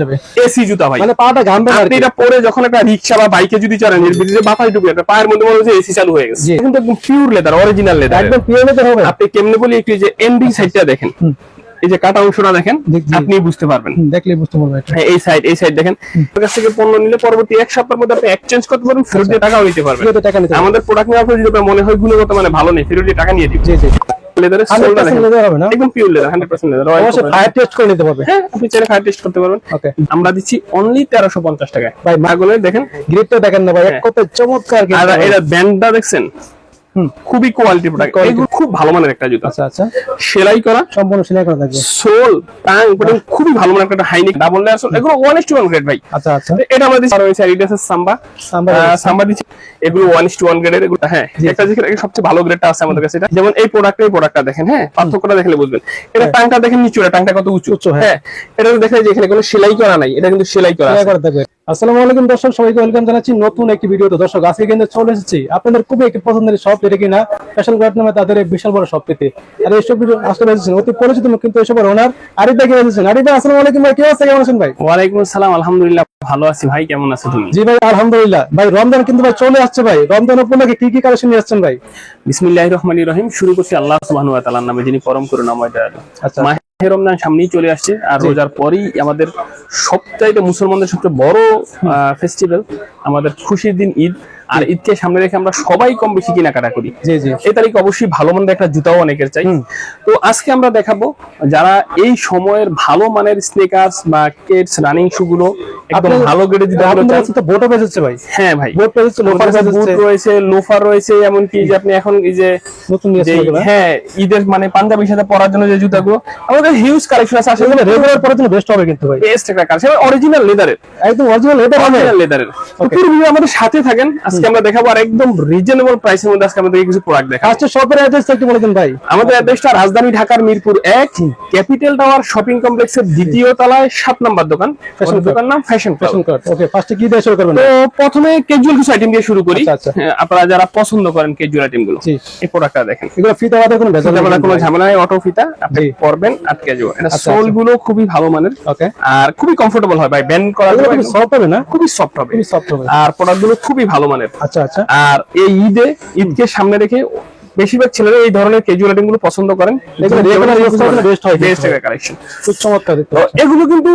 যাবে এসি জুতা ভাই। মানে পাটা ঘামবে না এটা পরে যখন একটা রিক্সা বা বাইকে যদি চড়েন এর ভিতরে বাতাস একটা পায়ের মধ্যে মনে হচ্ছে এসি চালু হয়ে গেছে। কিন্তু একদম পিওর লেদার অরিজিনাল লেদার একদম পিওর লেদার হবে। আপনি কেমনে বলি একটু এই যে এন্ডিং সাইডটা দেখেন। এই যে কাটা অংশটা দেখেন আপনি বুঝতে পারবেন। হুম, দেখলেই বুঝতে পারবে এটা হ্যাঁ এই সাইড এই সাইড দেখেন। আপনার কাছ থেকে পণ্য নিলে পরবর্তী এক সপ্তাহের মধ্যে আপনি এক্সচেঞ্জ করতে পারবেন ফেরত দিয়ে টাকাও নিতে পারবেন। টাকা নিতে আমাদের প্রোডাক্ট নেওয়ার পর যদি আপনার মনে হয় গুণগত মানে ভালো নেই ফেরত দিয়ে টাকা নিয়ে দিবেন। জি জি। লেদারের সোলটা হবে না? একদম পিওর লেদার 100% লেদার অবশ্যই ফায়ার টেস্ট করে নিতে পারবে। হ্যাঁ আপনি চাইলে ফায়ার টেস্ট করতে পারবেন। ওকে আমরা দিচ্ছি অনলি 1350 টাকায়। ভাই, মা- মাগুলো দেখেন। গ্রিপটা দেখেন না ভাই এক হ্যাঁ। চমৎকার আর এটা ব্যান্ডটা দেখছেন। খুবই কোয়ালিটি প্রোডাক্ট এগুলো খুব ভালো মানের একটা জুতা। আচ্ছা আচ্ছা। সেলাই করা। সম্পূর্ণ সিলাই করা থাকবে। সোল টাং পুরো খুবই ভালো মানের একটা high neck double layer sole. এগুলো one is to one grade ভাই। আচ্ছা আচ্ছা। এটা আমাদের আর রয়েছে অ্যাডিডাসের সাম্বা সাম্বা সাম্বা দিচ্ছি। এগুলো ওয়ান ইস টু ওয়ান গ্রেডের এগুলো হ্যাঁ একটা যেখানে সবচেয়ে ভালো গ্রেডটা আছে আমাদের কাছে। এটা যেমন এই প্রোডাক্ট এই প্রোডাক্টটা দেখেন হ্যাঁ পার্থক্যটা দেখলে বুঝবেন। এটা টাংটা দেখেন নিচু টাংটা কত উঁচু? উঁচু, হ্যাঁ। হ্যাঁ এটা দেখেন যে এখানে কোনো সেলাই করা নাই এটা কিন্তু সেলাই করা আছে। আসসালামু আলাইকুম দর্শক সবাইকে ওয়েলকাম জানাচ্ছি নতুন একটি ভিডিওতে। দর্শক আজকে কিন্তু চলে এসেছি। আপনাদের খুবই একটি পছন্দের শপ কিনা স্পেশাল গ্রাট নামে তাদের বিশাল বড় শপ পেতে আর এই সব ভিডিও আসলে এসেছেন অতি পরিচিত কিন্তু এসবের ওনার আরিফ ভাই আছেন? আরিফ ভাই আসসালামু আলাইকুম ভাই কি অবস্থা কেমন আছেন ভাই? ওয়ালাইকুম আসসালাম আলহামদুলিল্লাহ ভালো আছি ভাই কেমন আছো তুমি? জি ভাই আলহামদুলিল্লাহ। ভাই রমজান কিন্তু ভাই চলে আসছে ভাই। রমজান উপলক্ষে কি কি কালেকশন নিয়ে আসছেন ভাই? বিসমিল্লাহির রহমানির রহিম শুরু করছি আল্লাহ সুবহানাহু ওয়া তাআলার নামে যিনি পরম করুণাময় দয়ালু। আচ্ছা। রমজান সামনেই চলে আসছে আর রোজার পরেই আমাদের সবচাইতে মুসলমানদের সবচেয়ে বড় ফেস্টিভ্যাল আমাদের খুশির দিন ঈদ। আর ঈদকে সামনে রেখে আমরা সবাই কম বেশি কেনাকাটা করি। জি জি। এই তারিখ অবশ্যই ভালো মানের একটা জুতাও অনেকের চাই। তো আজকে আমরা দেখাবো যারা এই সময়ের ভালো মানের স্নেকার্স বা কেটস রানিং শু গুলো একদম ভালো গ্রেডের জুতাগুলো আপনাদের তো বোটও বেজেছে ভাই। হ্যাঁ ভাই। বোট বেজেছে লোফার আমাদের বুট রয়েছে লোফার রয়েছে এমনকি যে আপনি এখন এই যে নতুন নিয়ে যে আসছে এগুলো। হ্যাঁ ঈদের মানে পাঞ্জাবির সাথে পরার জন্য যে জুতাগুলো আমাদের হিউজ কালেকশন আছে। আসলে রেগুলার পরে জন্য বেস্ট হবে কিন্তু ভাই। বেস্ট একটা কালেকশন অরিজিনাল লেদারের একদম অরিজিনাল লেদার অরিজিনাল লেদারের পুরো আমাদের সাথে থাকেন। আজকে আমরা দেখাবো আর একদম রিজনেবল প্রাইসের মধ্যে আজকে আমাদের কিছু প্রোডাক্ট দেখাবো। আচ্ছা শপের অ্যাড্রেস একটু বলে দিন ভাই। আমাদের অ্যাড্রেসটা রাজধানী ঢাকার মিরপুর এক ক্যাপিটাল টাওয়ার শপিং কমপ্লেক্সের দ্বিতীয় তলায় নাম্বার দোকান। আমাদের দোকান নাম ফ্যাশন ফ্যাশন ওকে ফার্স্টে কি দিয়ে শুরু করবেন? তো প্রথমে ক্যাজুয়াল কিছু আইটেম দিয়ে শুরু করি। আচ্ছা, আচ্ছা। হ্যাঁ, আপনারা যারা পছন্দ করেন ক্যাজুয়াল আইটেমগুলো এই প্রোডাক্টটা দেখেন। এগুলো ফিতে আমাদের কোনো ভেজাল কোনো ঝামেলা নাই অটো ফিতা আপনি। পরবেন আটকে যাবে এটা আচ্ছা, সোলগুলো খুবই ভালো মানের। ওকে আর খুবই কমফোর্টেবল হয় ভাই ব্যান্ড করা যাবে সফট হবে না? খুবই সফট হবে। খুবই সফট হবে। আর প্রোডাক্টগুলো খুবই ভালো মানের। আচ্ছা আচ্ছা। আর এই ঈদে ঈদকে সামনে রেখে বেশিরভাগ ছেলেরা এই ধরনের ক্যাজুয়াল আইটেমগুলো পছন্দ করেন। এগুলো কিন্তু।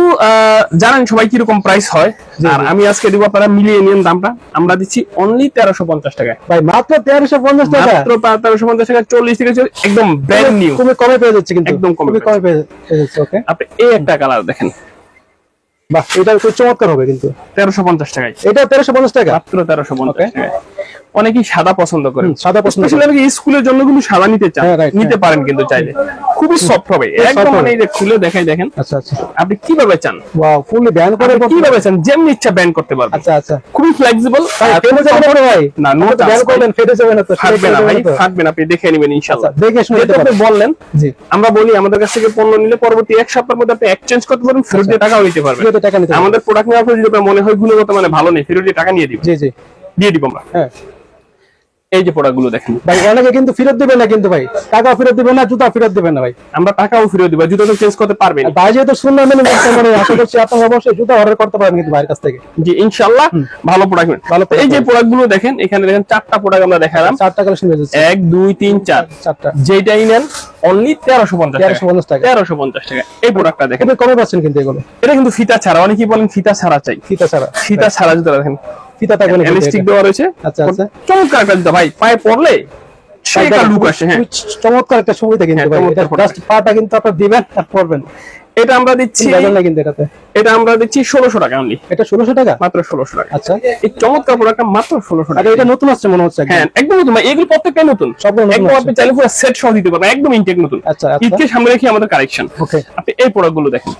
জানেন সবাই কীরকম প্রাইস হয়। আর আমি আজকে দিব আপনারা মিলিয়ে নিন দামটা। আমরা দিচ্ছি অনলি তেরোশো পঞ্চাশ টাকায়। ভাই মাত্র তেরোশো পঞ্চাশ টাকা? মাত্র তেরোশো পঞ্চাশ টাকা চল্লিশ থেকে একদম ব্র্যান্ড নিউ কমে পেয়ে যাচ্ছে কিন্তু। একদম কমে কমে পেয়ে পেয়ে যাচ্ছে ওকে আপনি এই একটা কালার দেখেন। বাহ এটা খুব চমৎকার হবে কিন্তু। তেরোশো পঞ্চাশ টাকায়। এটা তেরোশো পঞ্চাশ টাকা? মাত্র তেরোশো পঞ্চাশ টাকায়। অনেকেই সাদা পছন্দ করেন সাদা পছন্দ অনেকে স্কুলের জন্য কিন্তু সাদা নিতে চান হ্যাঁ, নিতে পারেন কিন্তু চাইলে। খুবই সফট হবে। একদম মানে এই যে খুলে দেখাই দেখেন আচ্ছা আচ্ছা। আপনি কীভাবে চান? ওয়াও ফুললি ব্যান করে আপনি কীভাবে চান? যেমনি ইচ্ছা ব্যান্ড করতে পারবেন। আচ্ছা আচ্ছা। খুবই ফ্লেক্সিবল ফেটে যাবে না ভাই? না নো ব্যান করবেন ফেটে যাবে না তো ফাটবে না ভাই যাবে না ফাটবে না আপনি দেখে নেবেন ইনশাআল্লাহ আচ্ছা, দেখে শুনে আপনি বললেন জি। আমরা বলি আমাদের কাছ থেকে পণ্য নিলে পরবর্তী এক সপ্তাহের মধ্যে আপনি এক্সচেঞ্জ করতে পারবেন ফেরত দিয়ে টাকাও নিতে পারবেন। ফেরত টাকা নিতে আমাদের প্রোডাক্ট নেওয়ার পর যদি আপনার মনে হয় গুণগত মানে ভালো নেই ফেরত দিয়ে টাকা নিয়ে দিব। জি জি। দিয়ে দিব আমরা। হ্যাঁ। এই যে প্রোডাক্টগুলো দেখেন। ভাই অনেকে কিন্তু ফেরত দিবে না কিন্তু ভাই। টাকা ফেরত দিবে না জুতা ফেরত দিবে না ভাই। আমরা টাকাও ফেরত দিব জুতো তো চেঞ্জ করতে পারবেন আর ভাই যেহেতু শুনলাম মানে মানে আশা করছি আপনারা অবশ্যই জুতা অর্ডার করতে পারেন কিন্তু ভাইয়ের কাছ থেকে। জি ইনশাআল্লাহ ভালো প্রোডাক্ট ভালো এই যে পাবেন। প্রোডাক্টগুলো দেখেন এখানে দেখেন চারটা প্রোডাক্ট আমরা দেখালাম। চারটা কালেকশন হয়ে যাচ্ছে এক দুই তিন চার। চারটা। যেটাই নেন অনলি তেরোশো পঞ্চাশ টাকা। 1350 টাকা। তেরোশো পঞ্চাশ টাকা। এই প্রোডাক্টটা দেখেন। কমে পাচ্ছেন কিন্তু এগুলো। এটা কিন্তু ফিতা ছাড়া অনেকেই বলেন ফিতা ছাড়া চাই। ফিতা ছাড়া। ফিতা ছাড়া জুতো দেখেন। ফিতা থাকবে না এলাস্টিক দেওয়া রয়েছে আচ্ছা, আচ্ছা। চমৎকার ভাই। পায়ে পড়লে সে লুক আসে হ্যাঁ। চমৎকার একটা সুবিধা কিন্তু হ্যাঁ, product। জাস্ট পাটা কিন্তু আপনার দিবেন আর পড়বেন এটা আমরা দিচ্ছি কিন্তু এটাতে। এটা আমরা দিচ্ছি ষোলোশো টাকা অনলি এটা ষোলোশো টাকা? মাত্র ষোলোশো টাকা। আচ্ছা। এই চমৎকার প্রোডাক্টটা মাত্র ষোলোশো টাকা। এটা নতুন আসছে মনে হচ্ছে হ্যাঁ একদম। নতুন এগুলো প্রত্যেকটাই নতুন। সবগুলো একদম আপনি চাইলে পুরো সেট সহ দিতে পারবেন একদম ইনটেক নতুন। আচ্ছা আচ্ছা। ঈদকে সামনে রেখে আমাদের কালেকশন ওকে আপনি এই প্রোডাক্টগুলো দেখেন।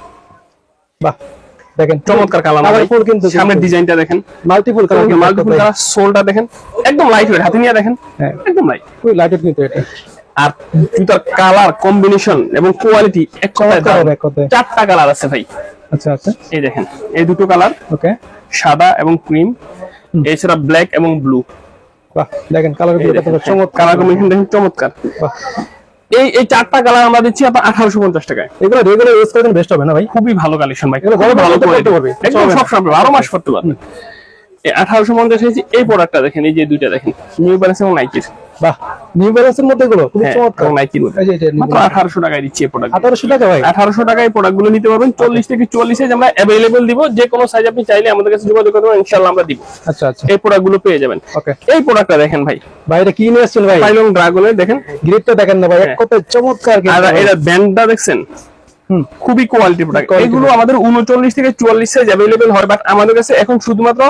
বাহ। দেখেন চমৎকার কালার কালারফুল কিন্তু সামনের ডিজাইনটা দেখেন। মাল্টিপুল কালার মাল্টিপুল কালার সোলটা দেখেন। একদম লাইট ওয়েট হাতে নিয়ে দেখেন। হ্যাঁ। একদম লাইট খুবই এটা। আর জুতার কালার কম্বিনেশন এবং কোয়ালিটি এক কথায়। চারটা কালার আছে ভাই। আচ্ছা আচ্ছা। এই দেখেন এই দুটো কালার ওকে সাদা এবং ক্রিম এছাড়া ব্ল্যাক এবং ব্লু বাহ দেখেন কালারগুলো কত চমৎকার। কালার কম্বিনেশন দেখেন চমৎকার। বাহ। এই এই চারটা কালার আমরা দিচ্ছি আপনার আঠারোশো পঞ্চাশ টাকায়। এগুলো রেগুলার ইউজ করার জন্য বেস্ট হবে না ভাই? খুবই ভালো কালেকশন ভাই। এগুলো ভালো করতে পারবে, একদম সব সময় বারো মাস করতে পারবেন। এই আঠারোশো পঞ্চাশ এই প্রোডাক্টটা দেখেন এই যে দুইটা দেখেন। নিউ ব্যালেন্স এবং নাইকির বাহ নিউ ব্যালেন্সের মধ্যে এগুলো খুব হ্যাঁ চমৎকার। নাইকির মধ্যে। এই যে এটা মাত্র আঠারোশো টাকায় দিচ্ছি এই প্রোডাক্ট টাকা ভাই। টাকায় নিতে পারবেন। চল্লিশ থেকে চুয়াল্লিশ সাইজ আমরা দিব। যে কোনো সাইজ আপনি চাইলে আমাদের কাছে যোগাযোগ করতে পারেন ইনশাল্লাহ আমরা দিব। আচ্ছা আচ্ছা। এই প্রোডাক্টগুলো পেয়ে যাবেন। ওকে। এই প্রোডাক্টটা দেখেন ভাই। ভাই এটা কি নিয়ে এসেছেন ভাই? পাইলন ড্রাগনের দেখেন। গ্রিপটা দেখেন না ভাই হ্যাঁ। চমৎকার আর কিন্তু। এটা ব্যান্ডটা দেখছেন। খুবই কোয়ালিটি প্রোডাক্ট এগুলো আমাদের উনচল্লিশ থেকে চুয়াল্লিশ সাইজ অ্যাভেলেবেল হয় বাট আমাদের কাছে এখন শুধুমাত্র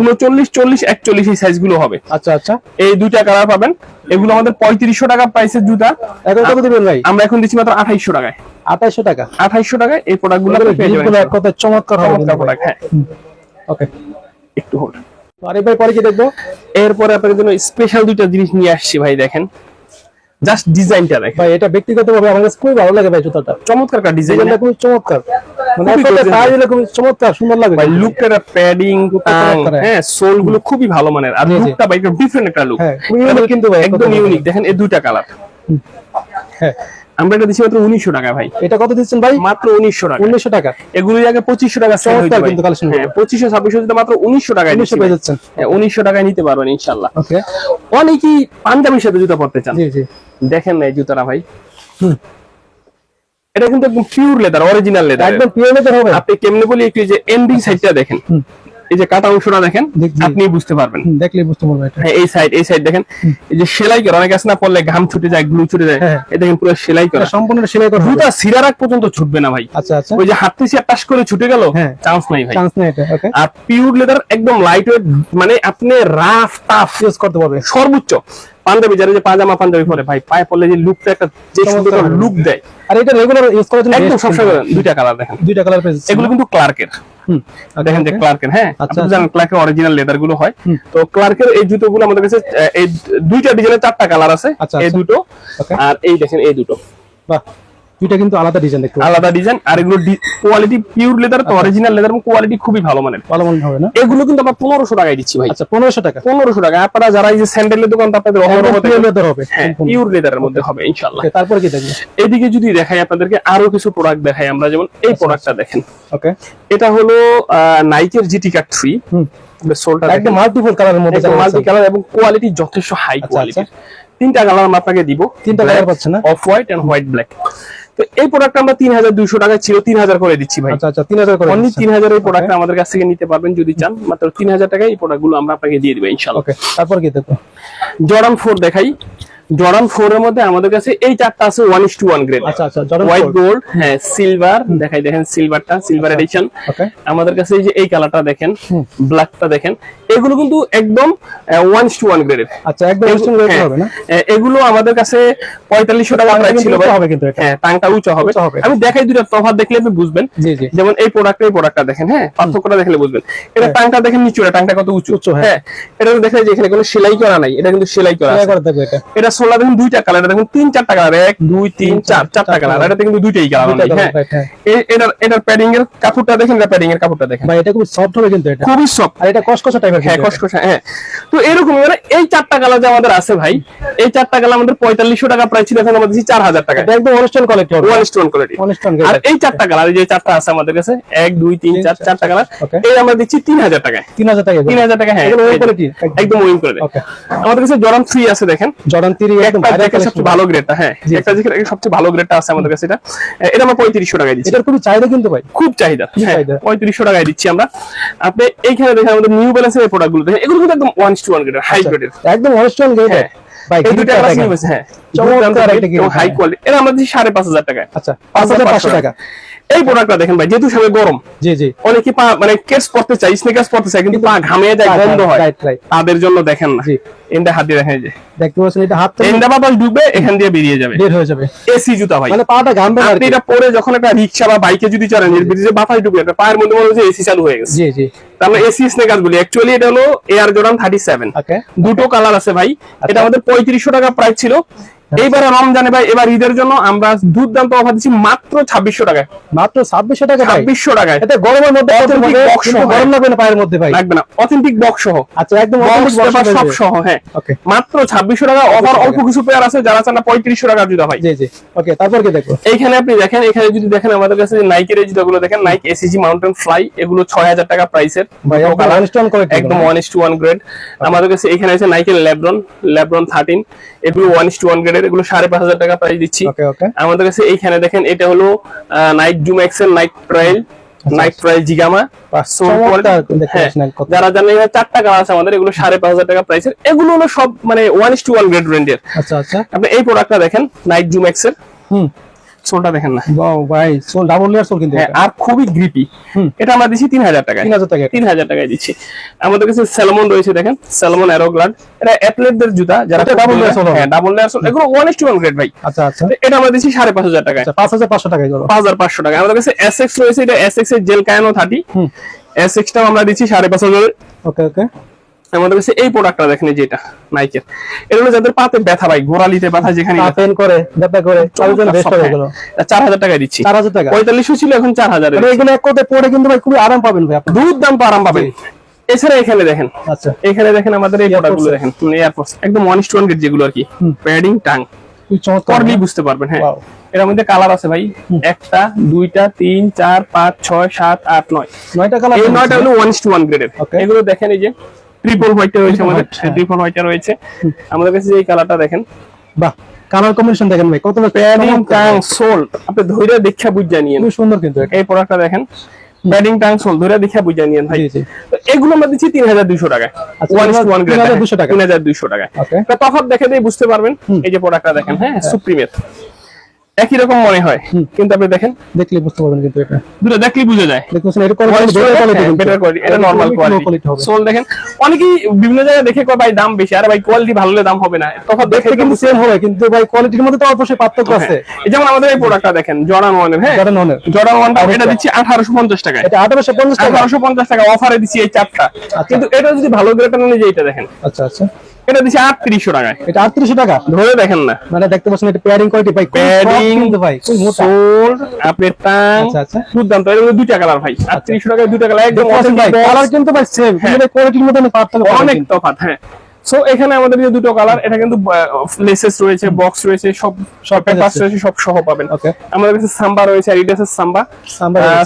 উনচল্লিশ চল্লিশ একচল্লিশ এই সাইজগুলো হবে। আচ্ছা আচ্ছা। এই দুইটা কালার পাবেন। এগুলো আমাদের পঁয়ত্রিশশো টাকা প্রাইসের জুতা। এখন কত দিবেন ভাই? আমরা এখন দিচ্ছি মাত্র আঠাইশশো টাকায়। আঠাইশো টাকা? আঠাইশশো টাকায় এই প্রোডাক্টগুলো হবে চমৎকার প্রোডাক্ট হ্যাঁ। ওকে একটু হোল্ড। আরে ভাই পরে কি দেখব? এরপরে আপনাদের জন্য স্পেশাল দুইটা জিনিস নিয়ে আসছি ভাই দেখেন। জাস্ট ডিজাইনটা দেখেন। ভাই এটা ব্যক্তিগতভাবে আমার কাছে খুবই ভালো লাগে ভাই জুতাটা। চমৎকার একটা ডিজাইন ডিজাইনটা খুব চমৎকার। মানে খুবই চমৎকার সুন্দর লাগে ভাই লুকটা প্যাডিং হ্যাঁ। সোলগুলো খুবই ভালো মানের। আর। লুকটা ভাই ডিফারেন্ট একটা লুক হ্যাঁ, কিন্তু ভাই, একদম ইউনিক দেখেন এই দুইটা কালার হ্যাঁ। আমরা এটা দিচ্ছি মাত্র উনিশশো টাকা ভাই। এটা কত দিচ্ছেন ভাই? মাত্র উনিশশো টাকা। উনিশশো টাকা। এগুলো আগে পঁচিশশো টাকা সেল হইতো কিন্তু collection হ্যাঁ পঁচিশশো ছাব্বিশশো মাত্র উনিশশো টাকায় উনিশশো পেয়ে যাচ্ছেন। হ্যাঁ উনিশশো টাকায় নিতে পারবেন ইনশাল্লাহ ওকে। অনেকেই পাঞ্জাবির সাথে জুতা পরতে চান। জি জি। দেখেন না এই জুতাটা ভাই। এটা কিন্তু একদম পিওর লেদার অরিজিনাল লেদার একদম পিওর লেদার হবে। আপনি কেমনে বলি একটু যে এন্ডিং সাইডটা দেখেন। এই যে কাটা অংশটা দেখেন আপনি বুঝতে পারবেন। দেখলে বুঝতে পারবেন হ্যাঁ এই সাইড এই সাইড দেখেন এই যে সেলাই করা অনেক আছে না পড়লে ঘাম ছুটে যায় গ্লু ছুটে যায় হ্যাঁ। এই দেখেন পুরো সেলাই করা। সম্পূর্ণ সেলাই করা জুতা সিরার আগ পর্যন্ত ছুটবে না ভাই। আচ্ছা আচ্ছা। ওই যে হাত থেকে টাস করে ছুটে গেল হ্যাঁ। চান্স নাই ভাই। চান্স নাই এটা ওকে আর পিওর লেদার একদম লাইট ওয়েট মানে আপনি রাফ টাফ ইউজ করতে পারবে। সর্বোচ্চ। পাঞ্জাবি যারা যে পাজামা পাঞ্জাবি পরে ভাই পায়ে পড়লে যে লুকটা একটা যে সুন্দর লুক দেয়। আর এটা রেগুলার ইউজ করার জন্য একদম সবসময় দুইটা কালার দেখেন। দুইটা কালার পেজ এগুলো কিন্তু ক্লার্কের দেখেন যে ক্লার্কের হ্যাঁ? আচ্ছা, জানেন ক্লার্কের অরিজিনাল লেদারগুলো হয়। তো ক্লার্কের এই জুতোগুলো আমাদের কাছে এই দুইটা ডিজাইনের চারটা কালার আছে। আচ্ছা, এই আচ্ছা। দুটো। আর এই দেখেন এই দুটো। বাহ। দুইটা কিন্তু আলাদা ডিজাইন দেখতে আলাদা ডিজাইন আর এগুলো কোয়ালিটি পিওর লেদার তো অরিজিনাল লেদার এবং কোয়ালিটি খুবই ভালো মানের। ভালো মনে হবে না? এগুলো কিন্তু আমরা পনেরোশো টাকায় দিচ্ছি ভাই। আচ্ছা টাকা। পনেরোশো টাকা। আপনারা যারা এই যে স্যান্ডেলের দোকান আপনাদের অহরহ pure leather হবে হ্যাঁ পিওর লেদারের মধ্যে হবে তারপরে কি দেখব? এদিকে যদি দেখাই আপনাদেরকে আরও কিছু প্রোডাক্ট দেখাই আমরা যেমন আচ্ছা, এই প্রোডাক্টটা দেখেন। ওকে এটা হলো নাইকের জিটি কাট থ্রি হুম। সোলটা একদম মাল্টিপল কালারের মধ্যে মাল্টি কালার এবং কোয়ালিটি যথেষ্ট হাই আচ্ছা, কোয়ালিটি তিনটা কালার আমরা আপনাকে দিব। তিনটা কালার পাচ্ছেন না? Off white and white black তো এই প্রোডাক্ট আমরা তিন হাজার দুইশো টাকায় ছিল তিন হাজার করে দিচ্ছি ভাই। আচ্ছা আচ্ছা তিন হাজার করে অনলি তিন হাজার এই প্রোডাক্ট আমাদের কাছ থেকে নিতে পারবেন যদি চান। মাত্র তিন হাজার টাকায় এই প্রোডাক্টগুলো আমরা আপনাকে দিয়ে দিবো ইনশাল্লাহ তারপর কি জর্ডান ফোর দেখাই। জর্ডান ফোর এর মধ্যে আমাদের কাছে এই চারটা আছে one is to one grade আচ্ছা আচ্ছা হোয়াইট গোল্ড হ্যাঁ সিলভার দেখাই দেখেন সিলভারটা সিলভার এডিশন আমাদের কাছে এই যে এই কালারটা দেখেন। ব্ল্যাকটা দেখেন। এগুলো কিন্তু একদম ওয়ান টু ওয়ান গ্রেডের আচ্ছা একদম হবে না? এগুলো আমাদের কাছে পঁয়তাল্লিশশো টাকা প্রাইস ছিল। হবে কিন্তু হ্যাঁ টাংটা উঁচু হবে। আমি দেখাই দুটো তফাৎ দেখলে আপনি বুঝবেন। যেমন এই প্রোডাক্ট এই প্রোডাক্টটা দেখেন হ্যাঁ পার্থক্যটা দেখলে বুঝবেন। এটা হ্যাঁ। টাংটা দেখেন নিচু টাংটা কত উঁচু? উঁচু, হ্যাঁ। হ্যাঁ এটা তো দেখা যায় যে এখানে কোনো সেলাই করা নাই এটা কিন্তু সেলাই করা এটা। সোলা দেখুন দুইটা কালার দেখুন তিন চারটা কালার এক দুই তিন চার চারটা কালার এটাতে কিন্তু দুইটাই কালার হ্যাঁ। হ্যাঁ। এটার এটার প্যাডিং এর কাপড়টা দেখেন এটা প্যাডিং এর কাপড়টা দেখেন। ভাই এটা খুব সফট হবে কিন্তু এটা। খুবই সফট আর এটা কসকসা টাইপের হ্যাঁ খসখসা হ্যাঁ। তো এরকম মানে এই চারটা কালার যে আমাদের আছে ভাই এই চারটা কালার আমাদের পঁয়তাল্লিশশো টাকা প্রাইস ছিল এখন আমাদের চার হাজার টাকা। এটা একদম অনুষ্ঠান কোয়ালিটি হবে। কোয়ালিটি আর এই চারটা কালার যে চারটা আছে আমাদের কাছে এক দুই তিন চার চারটা কালার এই আমরা দিচ্ছি তিন হাজার টাকায় তিন হাজার টাকা তিন হাজার টাকা হ্যাঁ? একদম ওই করে আমাদের কাছে জরান থ্রি আছে দেখেন। একদম ভাইরাল দেখে সবচেয়ে ভালো গ্রেডটা হ্যাঁ। একটা সবচেয়ে ভালো গ্রেডটা আছে আমাদের কাছে এটা। এটা আমরা পঁয়ত্রিশশো টাকায় দিচ্ছি। এটার খুবই চাহিদা কিন্তু ভাই। খুব চাহিদা হ্যাঁ চাহিদা? পঁয়ত্রিশশো টাকায় দিচ্ছি আমরা। আপনি এইখানে দেখেন আমাদের নিউ ব্যালেন্সের এই প্রোডাক্টগুলো দেখেন এগুলো কিন্তু একদম ওয়ান টু ওয়ান গ্রেডের হাই গ্রেডের একদম ওয়ান টু ওয়ান গ্রেডের এই দুইটা ক্লাস নিয়ে হ্যাঁ। চমৎকার একটা হাই হ্যাঁ। কোয়ালিটি এটা আমরা সাড়ে পাঁচ হাজার টাকায় আচ্ছা পাঁচ হাজার পাঁচশো টাকা। টাকা। এই প্রোডাক্টটা দেখেন ভাই যেহেতু সবাই গরম জি জি। অনেকে পা মানে কেস পড়তে চাই স্নেকার্স পড়তে চাই কিন্তু পা ঘামে যায় বন্ধ হয়. তাদের জন্য দেখেন না। এন্ডা হাত দিয়ে দেখেন যে। দেখতে পাচ্ছেন এটা হাত এন্ডা বাতাস ঢুকবে এখান দিয়ে বেরিয়ে যাবে। বের হয়ে যাবে। এসি জুতা ভাই। মানে পাটা ঘামবে না আর আপনি এটা পরে যখন একটা রিক্সা বা বাইকে যদি চড়েন এর ভিতরে যে বাতাস ঢুকবে আপনার পায়ের মধ্যে মনে হচ্ছে এসি চালু হয়ে গেছে। জি জি। মানে এসি স্নেকার্স গুলি অ্যাকচুয়ালি এটা হলো এয়ার থার্টি সেভেন ওকে দুটো কালার আছে ভাই। এটা আমাদের পঁয়ত্রিশশো টাকা প্রাইস ছিল। এইবারে রমজানে ভাই এবার ঈদের জন্য আমরা দুর্দান্ত অফার দিচ্ছি মাত্র ছাব্বিশশো টাকায়। মাত্র ছাব্বিশশো টাকা ছাব্বিশশো টাকায়। এটা গরমের মধ্যে কিন্তু সহ, গরম লাগবে না পায়ের মধ্যে ভাই। লাগবে না অথেন্টিক বক্স সহ। আচ্ছা একদম বক্স সব সহ হ্যাঁ। ওকে মাত্র ছাব্বিশশো টাকা অফার অল্প কিছু পেয়ার আছে যারা চান পঁয়ত্রিশশো টাকার জুতা ভাই। জি জি। ওকে তারপর কি দেখব? এইখানে আপনি দেখেন এখানে যদি দেখেন আমাদের কাছে নাইকের এই জুতাগুলো দেখেন নাইক এসিজি মাউন্টেন ফ্লাই এগুলো ছয় হাজার টাকা প্রাইসের একদম। One is to one grade আমাদের কাছে এখানে আছে নাইকের ল্যাব্রন ল্যাব্রন থার্টিন এগুলো ওয়ান ইস টু ওয়ান গ্রেডের এগুলো সাড়ে পাঁচ হাজার টাকা প্রাইস দিচ্ছি। আমাদের কাছে এইখানে দেখেন এটা হলো নাইক জুম এক্সেল নাইক ট্রায়াল নাইট ট্রাইল জিগামা। যারা জানেন চারটা কালার আছে আমাদের এগুলো সাড়ে পাঁচ হাজার টাকা প্রাইসের এগুলো হলো সব মানে one is two one grade রেঞ্জের আচ্ছা আচ্ছা। আপনি এই প্রোডাক্টটা দেখেন নাইট জুম এক্সেল হুম। সোলটা দেখেন না। ভাই সোল ডাবল লেয়ার সোল কিন্তু হ্যাঁ আর খুবই গ্রিপি এটা আমরা দিচ্ছি তিন হাজার টাকায়। তিন হাজার টাকা তিন হাজার টাকায় দিচ্ছি আমাদের কাছে স্যালমন রয়েছে দেখেন স্যালমন অ্যারোগ্লাড এটা অ্যাথলেটদের জুতা যারা layer sole হবে। হ্যাঁ ডাবল লেয়ার সোল এগুলো ওয়ান টু ওয়ান গ্রেড ভাই। আচ্ছা আচ্ছা। এটা আমরা দিচ্ছি সাড়ে পাঁচ হাজার টাকায়। আচ্ছা পাঁচ হাজার পাঁচশো টাকা এগুলো পাঁচ হাজার পাঁচশো টাকা আমাদের কাছে এস এক্স রয়েছে এটা এস এক্সের জেল কায়ানো থার্টি এস এক্সটাও আমরা দিচ্ছি সাড়ে পাঁচ হাজার। ওকে ওকে। আমাদের কাছে এই প্রোডাক্টটা দেখেন যেটা নাইকের এটা হলো যাদের পাতে ব্যথা ভাই গোড়ালিতে ব্যথা যেখানে পেন করে ব্যথা করে তাদের বেস্ট এগুলো। চার হাজার টাকায় দিচ্ছি। চার হাজার টাকা। পঁয়তাল্লিশশো ছিল এখন চার হাজার মানে এগুলো এক কথায় পরে কিন্তু ভাই খুবই আরাম পাবেন ভাই আপনি দুধ দাম তো আরাম পাবেন। এছাড়া এখানে দেখেন আচ্ছা। এখানে দেখেন আমাদের এই প্রোডাক্টগুলো দেখেন এয়ারপোর্টস একদম ওয়ান স্টোন গেট যেগুলো আর কি। প্যাডিং টাং খুবই বুঝতে পারবেন হ্যাঁ। এর মধ্যে কালার আছে ভাই একটা দুইটা তিন চার পাঁচ ছয় সাত আট নয়। নয়টা কালার এই নয়টা হলো ওয়ান টু ওয়ান গ্রেডের এগুলো দেখেন এই যে ট্রিপল হোয়াইটটা রয়েছে আমাদের। হ্যাঁ। ট্রিপল হোয়াইটটা রয়েছে। আমাদের কাছে এই কালারটা দেখেন। বাহ কালার কম্বিনেশন দেখেন ভাই কত প্যাডিং টাং সোল আপনি ধৈর্য দীক্ষা বুঝা নিয়েন। খুবই সুন্দর কিন্তু এই প্রোডাক্টটা দেখেন। প্যাডিং টাং সোল ধৈর্য দীক্ষা বুঝা নিয়েন ভাই। এগুলো আমরা দিচ্ছি তিন হাজার দুইশো টাকায়। ওয়ান ওয়ান গ্রেড 3200 টাকা। তিন হাজার দুইশো টাকায়। তা তফাৎ দেখে দিয়ে বুঝতে পারবেন এই যে প্রোডাক্টটা দেখেন হ্যাঁ সুপ্রিমের একই রকম মনে হয়। কিন্তু আপনি দেখেন। দেখলে বুঝতে পারবেন কিন্তু এটা। দুটো দেখলেই বুঝে যায়। দেখুন এটা কোয়ালিটি বেটার কোয়ালিটি এটা নরমাল কোয়ালিটি হবে। সোল দেখেন অনেকেই বিভিন্ন জায়গায় দেখে কয় ভাই দাম বেশি। আরে ভাই কোয়ালিটি ভালো হলে দাম হবে না। তফাৎ দেখে দেখতে কিন্তু সেম হবে কিন্তু ভাই কোয়ালিটির মধ্যে তো অবশ্যই পার্থক্য আছে। হ্যাঁ। এই যেমন আমাদের এই প্রোডাক্টটা দেখেন জর্ডান ওয়ানের হ্যাঁ? জর্ডান ওয়ানের। জর্ডান ওয়ানটা এটা দিচ্ছি আঠারোশো পঞ্চাশ টাকায়। এটা আঠারোশো পঞ্চাশ টাকা। আঠারোশো পঞ্চাশ টাকা অফারে দিচ্ছি এই চারটা। কিন্তু এটা যদি ভালো গ্রেটার নেই যে এটা দেখেন। আচ্ছা আচ্ছা। এটা দিছে আটত্রিশশো টাকা এটা আটত্রিশশো টাকা? ধরে দেখেন না। মানে দেখতে পাচ্ছেন এটা পেয়ারিং কোয়ালিটি ভাই পেয়ারিং ভাই মোটা। সোল আপনার টাং আচ্ছা, আচ্ছা। তো এর মধ্যে দুইটা কালার ভাই। আটত্রিশশো টাকায় দুইটা কালার একদম পাচ্ছেন ভাই কালার কিন্তু ভাই সেম কিন্তু কোয়ালিটির মধ্যে অনেক পার্থক্য অনেক তফাৎ হ্যাঁ। সো এখানে আমাদের যে দুটো কালার এটা কিন্তু লেসেস রয়েছে বক্স রয়েছে সব সব রয়েছে সব সহ পাবেন. আমাদের কাছে সাম্বা রয়েছে অ্যাডিডাসের সাম্বা।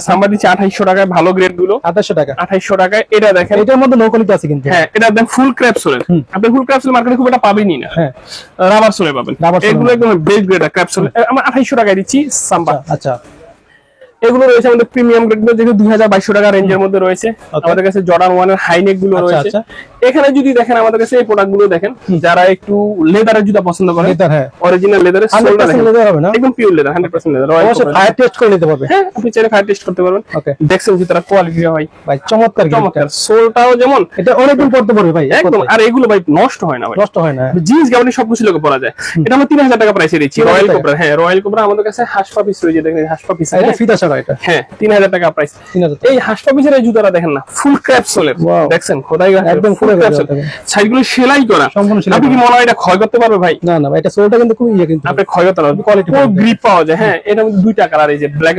সাম্বা দিচ্ছে টাকায় ভালো গ্রেডগুলো। টাকা। টাকায় এটা দেখেন। এটার মধ্যে নো কোয়ালিটি আছে কিন্তু। হ্যাঁ এটা ফুল ক্র্যাপ সোলের আপনি ফুল ক্র্যাপ সোল মার্কেটে খুব একটা পাবেনই না। হ্যাঁ। রাবার সোলে পাবেন। এগুলো একদম বেস্ট গ্রেড ক্র্যাপ সোল আমরা আঠাইশশো টাকায় দিচ্ছি সাম্বা। আচ্ছা এগুলো রয়েছে আমাদের প্রিমিয়াম গ্রেডগুলো যেগুলো দুই হাজার বাইশশো টাকা রেঞ্জের মধ্যে রয়েছে। আমাদের কাছে জর্ডান ওয়ানের হাইনেকগুলো আচ্ছা, রয়েছে। আচ্ছা। এখানে যদি দেখেন আমাদের কাছে এই প্রোডাক্টগুলো দেখেন যারা একটু লেদারের জুতা পছন্দ করে লেদার হ্যাঁ। অরিজিনাল লেদারের সোলটা দেখেন। লেদার হবে না? একদম pure leather hundred percent leather অবশ্যই ফায়ার টেস্ট করে নিতে পারবে। হ্যাঁ আপনি চাইলে ফায়ার টেস্ট করতে পারবেন। ওকে দেখছেন জুতার কোয়ালিটি হয় ভাই। চমৎকার চমৎকার। সোলটাও যেমন এটা অনেকদিন পড়তে পারবে ভাই একদম। আর এগুলো ভাই নষ্ট হয় না ভাই। নষ্ট হয় না জিন্স গাউনি সবকিছু লোকে পরা যায়। এটা আমরা তিন হাজার টাকা প্রাইসে দিচ্ছি রয়্যাল কোবরা হ্যাঁ রয়্যাল কোবরা আমাদের কাছে হাসপা পিস রয়েছে দেখেন হাসপা পিস এটা ফিতা ছাড়া এটা। হ্যাঁ তিন হাজার টাকা প্রাইস এই হাসপা পিসের এই জুতাটা দেখেন না ফুল ক্র্যাপ সোলের। দেখছেন? খোদাই একদম ফুল সাইডগুলো সেলাই করা। আপনি কি মনে হয় এটা ক্ষয় করতে পারবে ভাই? না না ভাই এটা সোলটা কিন্তু খুব ইয়ে কিন্তু। আপনি ক্ষয় করতে পারবে। কোয়ালিটি। গ্রিপ পাওয়া যায়। হ্যাঁ এটা দুইটা কালার এই যে ব্ল্যাক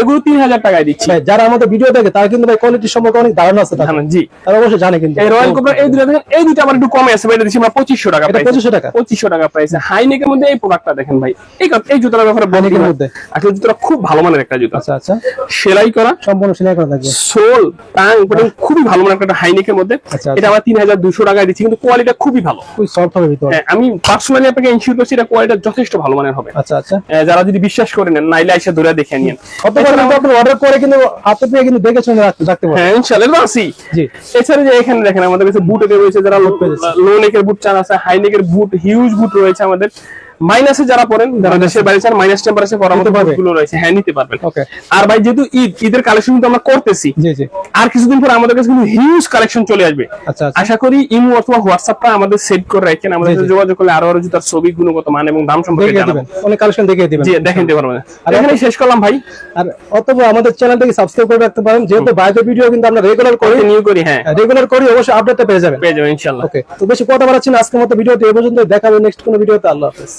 এগুলো তিন হাজার টাকায় দিচ্ছি। যারা আমাদের ভিডিও দেখে তারা কিন্তু ভাই কোয়ালিটি সম্পর্কে অনেক ধারণা আছে জানেন, জি। তারা অবশ্যই জানে কিন্তু। এই রয়্যাল কোবরা এই দুটো দেখেন এই দুটো আমার একটু কমে আছে ভাই দিচ্ছি আমরা পঁচিশশো টাকা। 2500 টাকা? পঁচিশশো টাকা প্রাইসে হাইনেকের মধ্যে এই প্রোডাক্টটা দেখেন ভাই। এই এই জুতার ব্যাপারে মধ্যে? আসলে জুতোটা খুব ভালো মানের একটা জুতা। আচ্ছা আচ্ছা। সেলাই করা সম্পূর্ণ সিলাই করা থাকবে। সোল টাং খুবই ভালো মানের একটা হাইনেকের মধ্যে। আচ্ছা, এটা আমার তিন হাজার দুশো টাকায় দিচ্ছি কিন্তু কোয়ালিটি খুবই ভালো। খুবই সফট হবে ভিতরে। হ্যাঁ, আমি পার্সোনালি আপনাকে করছি এটা কোয়ালিটি যথেষ্ট ভালো মানের হবে। আচ্ছা আচ্ছা। যারা যদি বিশ্বাস করে নেন নাইলে এসে ধরে দেখে নিন কিন্তু আপনি অর্ডার করে কিন্তু হাতে পেয়ে কিন্তু দেখে শুনে রাখতে রাখতে পারবেন। হ্যাঁ ইনশাআল্লাহ এগুলো জি। এছাড়া যে এখানে দেখেন আমাদের কাছে বুট এর রয়েছে যারা লো নেকের বুট চান আছে হাই নেকের বুট হিউজ বুট রয়েছে আমাদের। মাইনাসে যারা পড়েন যারা দেশের বাইরে চান মাইনাস টেম্পারেচারগুলো রয়েছে। হ্যাঁ নিতে পারবেন। আর ভাই যেহেতু ঈদ ঈদের কালেকশন কিন্তু আমরা করতেছি আর কিছুদিন পর আমাদের কাছে কিন্তু হিউজ কালেকশন চলে আসবে। আচ্ছা আচ্ছা। আশা করি ইমো অথবা হোয়াটসঅ্যাপটা আমাদের সেট করে রাখেন আমাদের সাথে যোগাযোগ করলে আরও আরও জুতার ছবি গুণগত মান এবং দাম সম্পর্কে দেখিয়ে জানাব। দিবেন। অনেক কালেকশন দেখিয়ে দিবেন। জি দেখেন দিতে পারবেন আর এখানে শেষ করলাম ভাই। আর অথবা আমাদের চ্যানেলটাকে সাবস্ক্রাইব করে রাখতে পারেন। যেহেতু বাইরের ভিডিও কিন্তু আমরা রেগুলার করি। নিউ করি হ্যাঁ। রেগুলার করি অবশ্যই আপডেটটা পেয়ে যাবেন। পেয়ে যাবেন ইনশাল্লাহ। ওকে তো বেশি কথা বাড়াচ্ছি না। আজকের মতো ভিডিওটি এ পর্যন্ত দেখাবে নেক্সট কোনো ভিডিওতে। আল্লাহ হাফেজ।